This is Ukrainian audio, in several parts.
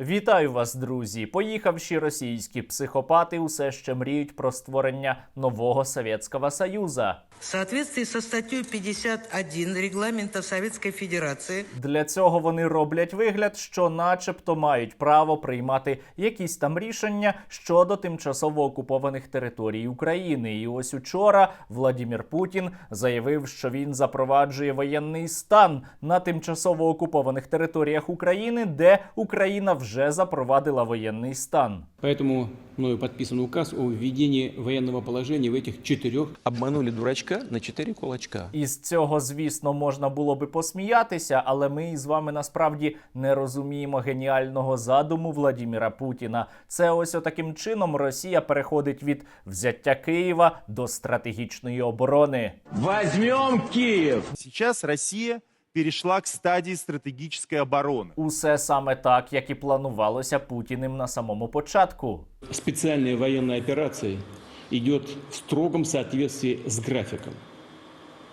Вітаю вас, друзі! Поїхавші російські психопати усе ще мріють про створення нового Совєтського Союза. В соответствии со статьей 51 регламента Советской Федерации Для цього вони роблять вигляд, що, начебто, мають право приймати якісь там рішення щодо тимчасово окупованих територій України. І ось учора Владімір Путін заявив, що він запроваджує воєнний стан на тимчасово окупованих територіях України, де Україна вже запровадила воєнний стан. Поэтому мною подписан указ о введении военного положения в этих четырех Обманули дурачка на четыре кулачка. Із цього, звісно, можна було би посміятися, але ми із вами насправді не розуміємо геніального задуму Владіміра Путіна. Це ось отаким чином Росія переходить від взяття Києва до стратегічної оборони. Возьмем Киев! Сейчас Россия перешла к стадії стратегічної оборони. Усе саме так, як і планувалося Путіним на самому початку. специальная военная операция йде в строгому соответствии з графіком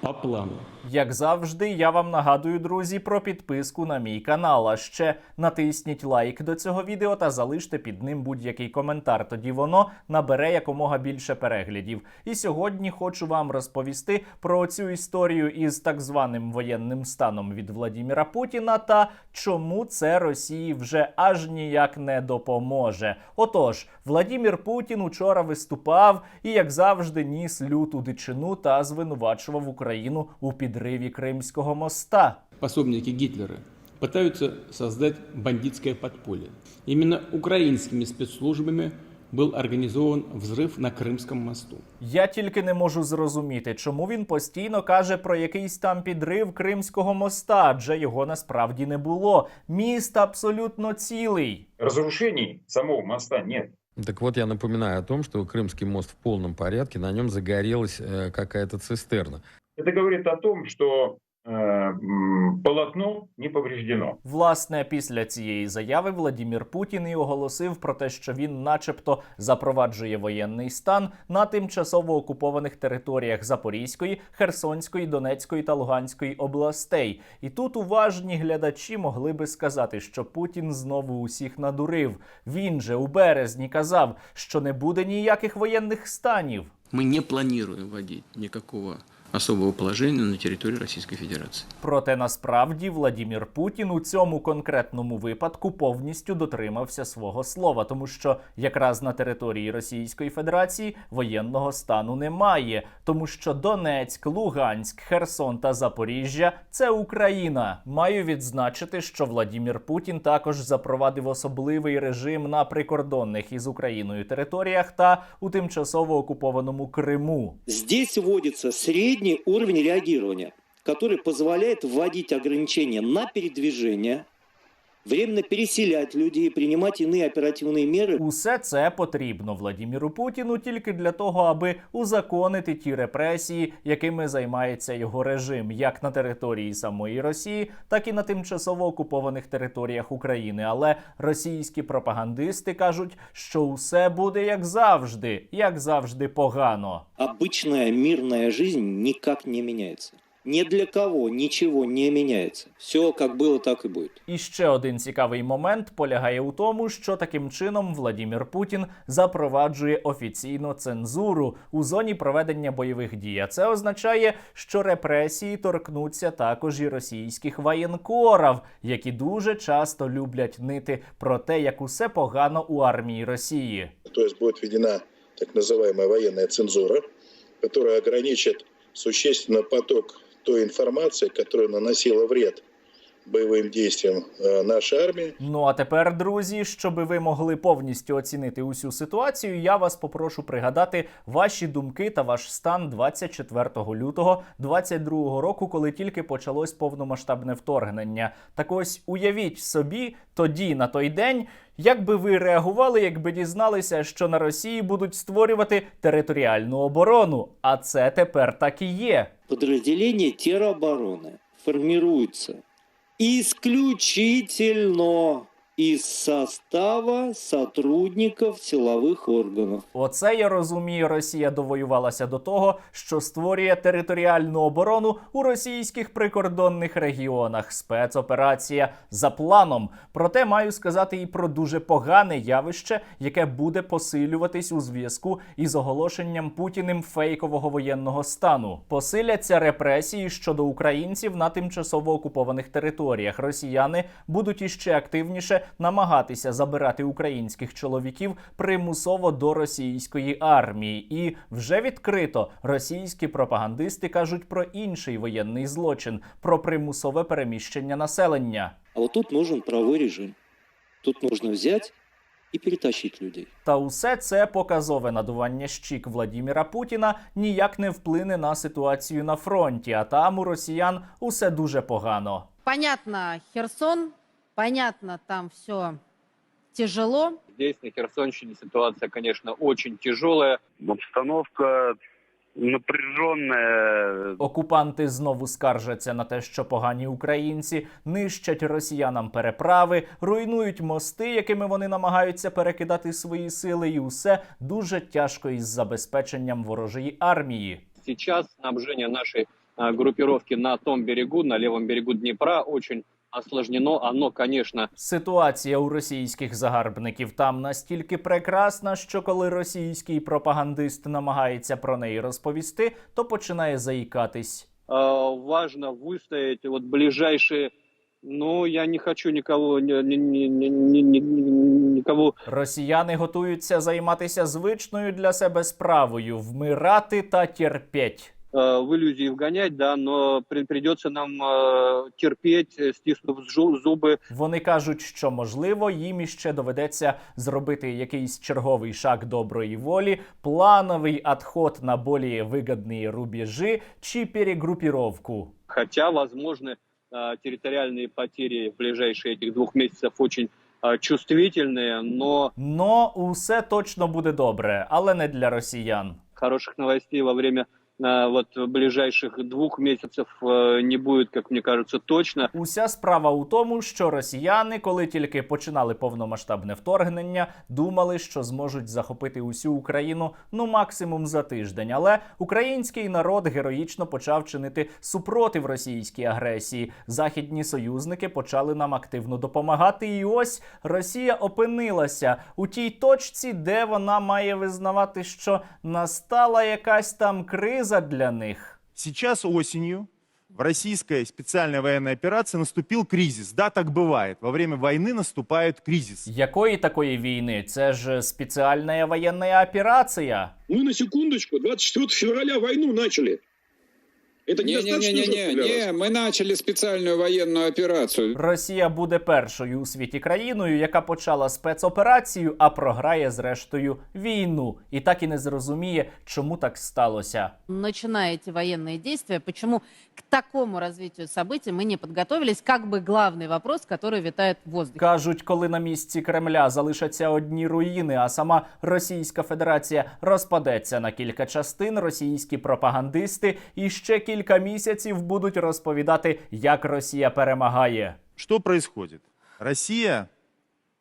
по плану. Як завжди, я вам нагадую, друзі, про підписку на мій канал. А ще натисніть лайк до цього відео та залиште під ним будь-який коментар. Тоді воно набере якомога більше переглядів. І сьогодні хочу вам розповісти про цю історію із так званим воєнним станом від Владіміра Путіна та чому це Росії вже аж ніяк не допоможе. Отож, Владімір Путін учора виступав і, як завжди, ніс люту дичину та звинувачував Україну у підриві Кримського моста. Пособники Гитлера пытаются создать бандитское подполье. Именно украинскими спецслужбами был организован взрыв на Крымском мосту. Я тільки не можу зрозуміти, чому він постійно каже про якийсь там підрив Кримського моста, адже його насправді не було. Міст абсолютно цілий. Разрушений самого моста нет. Так вот, я напоминаю о том, что Крымский мост в полном порядке, на нем загорелась э, какая-то цистерна. Это говорит о том, что э, м, полотно не повреждено. Власне, після цієї заяви Владімір Путін і оголосив про те, що він, начебто, запроваджує воєнний стан на тимчасово окупованих територіях Запорізької, Херсонської, Донецької та Луганської областей. І тут уважні глядачі могли би сказати, що Путін знову усіх надурив. Він же у березні казав, що не буде ніяких воєнних станів. Мы не планируем вводить никакого особого положения на территории Российской Федерации. Проте насправді Владімір Путін у цьому конкретному випадку повністю дотримався свого слова, тому що якраз на території Російської Федерації воєнного стану немає, тому що Донецьк, Луганськ, Херсон та Запоріжжя це Україна. Маю відзначити, що Владімір Путін також запровадив особливий режим на прикордонних із Україною територіях та у тимчасово окупованому Криму. Здесь вводится средний уровень реагирования, который позволяет вводить ограничения на передвижение, временно переселять людей, принимать иные оперативные меры. Усе це потрібно Владіміру Путіну тільки для того, аби узаконити ті репресії, якими займається його режим, як на території самої Росії, так і на тимчасово окупованих територіях України. Але російські пропагандисти кажуть, що усе буде як завжди, як завжди погано. Обычная мирная жизнь никак не меняется. Ни для кого ничего не меняется. Все как было, так и будет. І ще один цікавий момент полягає у тому, що таким чином Владімір Путін запроваджує офіційно цензуру у зоні проведення бойових дій. А це означає, що репресії торкнуться також і російських воєнкорів, які дуже часто люблять нити про те, як усе погано у армії Росії. то есть будет введена так называемая военная цензура, которая ограничит существенно поток той информации, которая наносила вред боевым действиям э, нашей армии. Ну а тепер, друзі, щоб ви могли повністю оцінити усю ситуацію, я вас попрошу пригадати ваші думки та ваш стан 24 лютого 22 року, коли тільки почалось повномасштабне вторгнення. Так ось уявіть собі, тоді на той день. Як би ви реагували, якби дізналися, що на Росії будуть створювати територіальну оборону? А це тепер так і є. Подразделение теробороны формируется исключительно из состава сотрудников силовых органов. Оце я розумію, Росія довоювалася до того, що створює територіальну оборону у російських прикордонних регіонах. Спецоперація за планом. Проте маю сказати і про дуже погане явище, яке буде посилюватись у зв'язку із оголошенням Путіним фейкового воєнного стану. Посиляться репресії щодо українців на тимчасово окупованих територіях. Росіяни будуть іще активніше намагатися забирати українських чоловіків примусово до російської армії. І вже відкрито російські пропагандисти кажуть про інший воєнний злочин про примусове переміщення населення. А вот тут нужен правовой режим. Тут нужно взять и перетащить людей. Та усе це показове надування щік Владіміра Путіна ніяк не вплине на ситуацію на фронті. А там у росіян усе дуже погано. Понятно, Херсон, понятно, там все тяжело. Здесь, на Херсонщине, ситуация, конечно, очень тяжелая. Обстановка напряженная. Окупанти знову скаржаться на те, що погані українці нищать росіянам переправи, руйнують мости, якими вони намагаються перекидати свої сили, і усе дуже тяжко із забезпеченням ворожої армії. Сейчас снабжение нашей а, группировки на том берегу, на левом берегу Днепра, очень осложнено. Оно, конечно, Ситуація у російських загарбників там настільки прекрасна, що коли російський пропагандист намагається про неї розповісти, то починає заїкатись. важно выстоять вот ближайшие ну, я не хочу никого, ни- ни- ни- ни- ни- ни- ни- Росіяни готуються займатися звичною для себе справою вмирати та терпеть. э, в иллюзии вгонять, да, но при- придется нам э, терпеть, э, стиснув жу- зубы, Вони кажуть, що можливо їм іще доведеться зробити якийсь черговий шаг доброї волі, плановий адход на более вигідні рубежі чи перегрупіровку. хотя, возможно, э, территориальные потери в ближайшие этих двух месяцев очень э, чувствительные, но Но усе точно буде добре, але не для росіян. хороших новостей во время э, вот ближайших двух месяцев э, не будет, как мне кажется, точно. Уся справа у тому, що росіяни, коли тільки починали повномасштабне вторгнення, думали, що зможуть захопити усю Україну ну максимум за тиждень. Але український народ героїчно почав чинити супротив російській агресії. Західні союзники почали нам активно допомагати. І ось Росія опинилася у тій точці, де вона має визнавати, що настала якась там криза для них. Сейчас осенью в российской специальной военной операции наступил кризис. Да, так бывает. Во время войны наступает кризис. Якої такої війни? Це ж спеціальна воєнна операція. Мы на секундочку 24 февраля войну начали. Это недостаточно жестко для вас? Не-не-не-не, мы начали специальную военную операцию. Росія буде першою у світі країною, яка почала спецоперацію, а програє зрештою війну, і так і не зрозуміє, чому так сталося. Начиная эти военные действия, почему к такому развитию событий мы не подготовились, как бы главный вопрос, который витает в воздухе. Кажуть, коли на місці Кремля залишаться одні руїни, а сама Російська Федерація розпадеться на кілька частин, російські пропагандисти і ще кілька місяців будуть розповідати, як Росія перемагає. Що происходит? Росія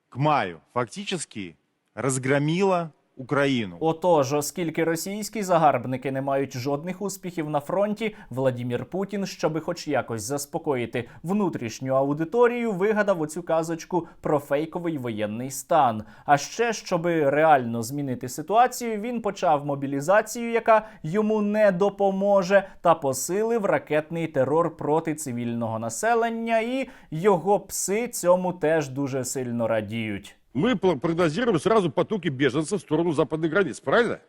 к маю фактически разгромила Украину. Отож, оскільки російські загарбники не мають жодних успіхів на фронті, Владімір Путін, щоби хоч якось заспокоїти внутрішню аудиторію, вигадав оцю казочку про фейковий воєнний стан. А ще, щоби реально змінити ситуацію, він почав мобілізацію, яка йому не допоможе, та посилив ракетний терор проти цивільного населення, і його пси цьому теж дуже сильно радіють Мы пл- прогнозируем сразу потоки беженцев в сторону западных границ, правильно?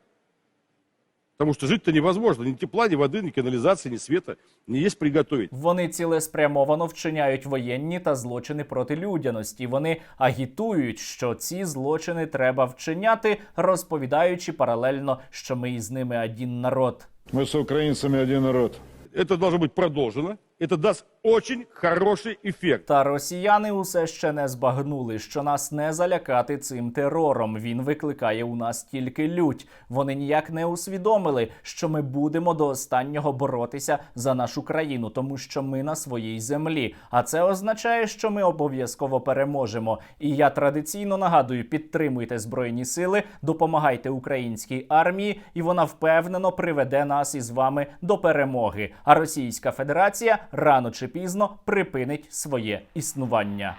Потому что жить-то невозможно. Ни тепла, ни воды, ни канализации, ни света не есть приготовить. Вони цілеспрямовано вчиняють воєнні та злочини проти людяності. Вони агітують, що ці злочини треба вчиняти, розповідаючи паралельно, що ми із ними один народ. Мы с украинцами один народ. Это должно быть продолжено. Это даст очень хороший эффект. Та росіяни усе ще не збагнули, що нас не залякати цим терором. Він викликає у нас тільки лють. Вони ніяк не усвідомили, що ми будемо до останнього боротися за нашу країну, тому що ми на своїй землі. А це означає, що ми обов'язково переможемо. І я традиційно нагадую: підтримуйте збройні сили, допомагайте українській армії, і вона впевнено приведе нас із вами до перемоги. А Російська Федерація рано чи пізно припинить своє існування.